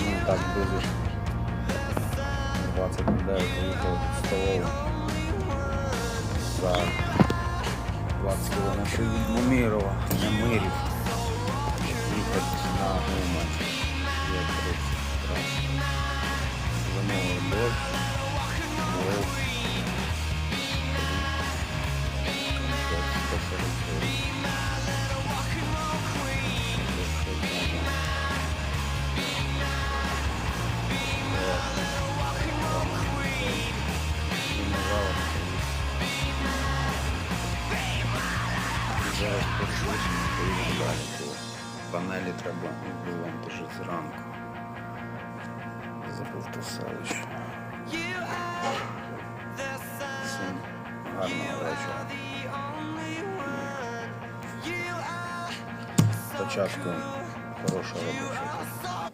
Ну, так, друзі. 29 виїхав від столову за 20 кілометрів від Мумірова, Немирів. Їхати на Умань. Є 30 трас. Замовив дощ. Мов. Комплект 140 гривень. Почусь, поїдемо далі, бо панелі треба вивантажити зранку. Забув то селище. Всім гарного вечора. Початку хорошого робочого.